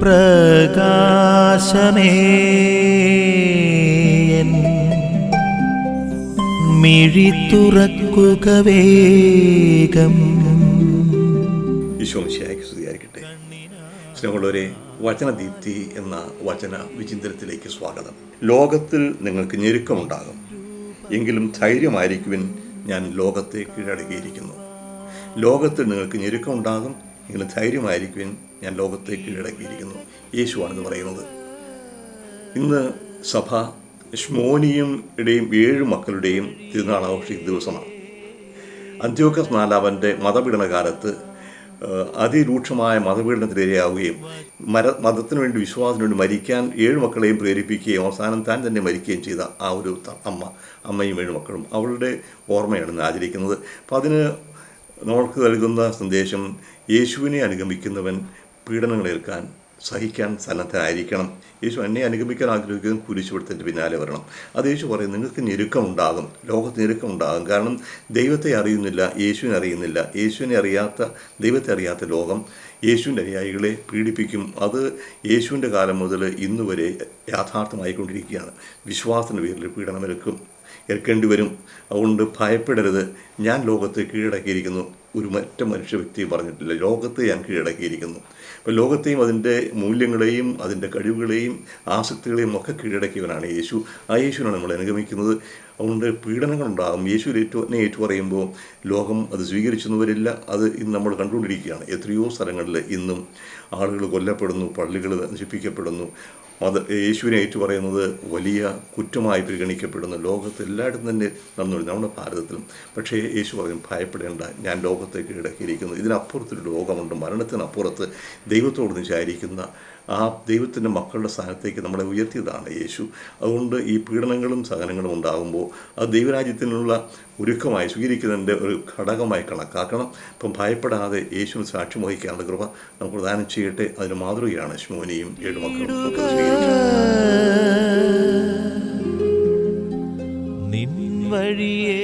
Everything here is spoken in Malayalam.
പ്രകാശമേ. മിഴി തുറക്കുക വേഗം. സ്തുതിയായിരിക്കട്ടെ. സ്നേഹമുള്ളവരെ വചനദീപ്തി എന്ന വചന വിചിന്തനത്തിലേക്ക് സ്വാഗതം. ലോകത്തിൽ നിങ്ങൾക്ക് ഞെരുക്കമുണ്ടാകും. എങ്കിലും ധൈര്യമായിരിക്കുവിൻ ഞാൻ ലോകത്തെ കീഴടക്കിയിരിക്കുന്നു. ലോകത്തിൽ നിങ്ങൾക്ക് ഞെരുക്കമുണ്ടാകും എങ്കിലും ധൈര്യമായിരിക്കുവിൻ ഞാൻ ലോകത്തെ കീഴടക്കിയിരിക്കുന്നു യേശുവാണെന്ന് പറയുന്നത്. ഇന്ന് സഭ ഷ്മോനിയും ഇടയും ഏഴ് മക്കളുടെയും തിരുനാൾ ആഘോഷിക്കുന്ന ദിവസമാണ്. അന്ത്യോക്കസ് നാലാവന്റെ മതപീഡന കാലത്ത് അതിരൂക്ഷമായ മതപീഡനത്തിനിരയാവുകയും മര മതത്തിന് വേണ്ടി വിശ്വാസത്തിന് വേണ്ടി മരിക്കാൻ ഏഴ് മക്കളെയും പ്രേരിപ്പിക്കുകയും അവസാനം താൻ തന്നെ മരിക്കുകയും ചെയ്ത ആ ഒരു അമ്മ അമ്മയും ഏഴ് മക്കളും അവളുടെ ഓർമ്മയാണ് ഇന്ന് ആചരിക്കുന്നത്. അപ്പം അതിന് നമ്മൾക്ക് നൽകുന്ന സന്ദേശം യേശുവിനെ അനുഗമിക്കുന്നവൻ പീഡനങ്ങളേൽക്കാൻ സഹിക്കാൻ സന്നദ്ധനായിരിക്കണം. യേശു എന്നെ അനുഗമിക്കാൻ ആഗ്രഹിക്കുന്ന കുരിശുപിടുത്തന്റെ പിന്നാലെ വരണം. അത് യേശു പറയും നിങ്ങൾക്ക് ഞെരുക്കമുണ്ടാകും ലോകത്ത് ഞെരുക്കമുണ്ടാകും. കാരണം ദൈവത്തെ അറിയുന്നില്ല യേശുവിനെ അറിയുന്നില്ല. യേശുവിനെ അറിയാത്ത ദൈവത്തെ അറിയാത്ത ലോകം യേശുവിന്റെ അനുയായികളെ പീഡിപ്പിക്കും. അത് യേശുവിന്റെ കാലം മുതൽ ഇന്നുവരെ യാഥാർത്ഥ്യമായിക്കൊണ്ടിരിക്കുകയാണ്. വിശ്വാസത്തിന്റെ പേരിൽ പീഡനമേൽക്കും. ഏൽക്കേണ്ടി വരും. അതുകൊണ്ട് ഭയപ്പെടരുത്. ഞാൻ ലോകത്തെ കീഴടക്കിയിരിക്കുന്നു. ഒരു മറ്റ മനുഷ്യ വ്യക്തി പറഞ്ഞിട്ടില്ല. ലോകത്തെ ഞാൻ കീഴടക്കിയിരിക്കുന്നു. അപ്പോൾ ലോകത്തെയും അതിന്റെ മൂല്യങ്ങളെയും അതിന്റെ കഴിവുകളെയും ആസക്തികളെയും ഒക്കെ കീഴടക്കിയവനാണ് യേശു. ആ യേശുവിനാണ് നമ്മൾ അനുഗമിക്കുന്നത്. അതുകൊണ്ട് പീഡനങ്ങളുണ്ടാകും. യേശു ഏറ്റവും ഏറ്റു പറയുമ്പോൾ ലോകം അത് സ്വീകരിച്ചെന്ന് വരില്ല അത് ഇന്ന് നമ്മൾ കണ്ടുകൊണ്ടിരിക്കുകയാണ്. എത്രയോ സ്ഥലങ്ങളിൽ ഇന്നും ആളുകൾ കൊല്ലപ്പെടുന്നു പള്ളികൾ നശിപ്പിക്കപ്പെടുന്നു. മത യേശുവിനെ ഏറ്റു പറയുന്നത് വലിയ കുറ്റമായി പരിഗണിക്കപ്പെടുന്നു ലോകത്ത് എല്ലായിടത്തും തന്നെ നടന്നു നമ്മുടെ ഭാരതത്തിലും. പക്ഷേ യേശു പറയും ഭയപ്പെടേണ്ട. ഞാൻ ലോകത്തേക്ക് ഇടക്കിയിരിക്കുന്നു ഇതിനപ്പുറത്തൊരു ലോകമുണ്ട്. മരണത്തിനപ്പുറത്ത് ദൈവത്തോട് വിചാരിക്കുന്ന ആ ദൈവത്തിന്റെ മക്കളുടെ സ്ഥാനത്തേക്ക് നമ്മളെ ഉയർത്തിയതാണ് യേശു. അതുകൊണ്ട് ഈ പീഡനങ്ങളും സഹനങ്ങളും ഉണ്ടാകുമ്പോൾ അത് ദൈവരാജ്യത്തിനുള്ള ഒരുക്കമായി സ്വീകരിക്കുന്നതിന്റെ ഒരു ഘടകമായി കണക്കാക്കണം. ഇപ്പം ഭയപ്പെടാതെ യേശുവിന് സാക്ഷ്യം വഹിക്കാനുള്ള കൃപ നമുക്ക് പ്രദാനം ചെയ്യട്ടെ. അതിന് മാതൃകയാണ് ശ്മോനിയും ഏഴ് മക്കളും നിൻ വഴിയേ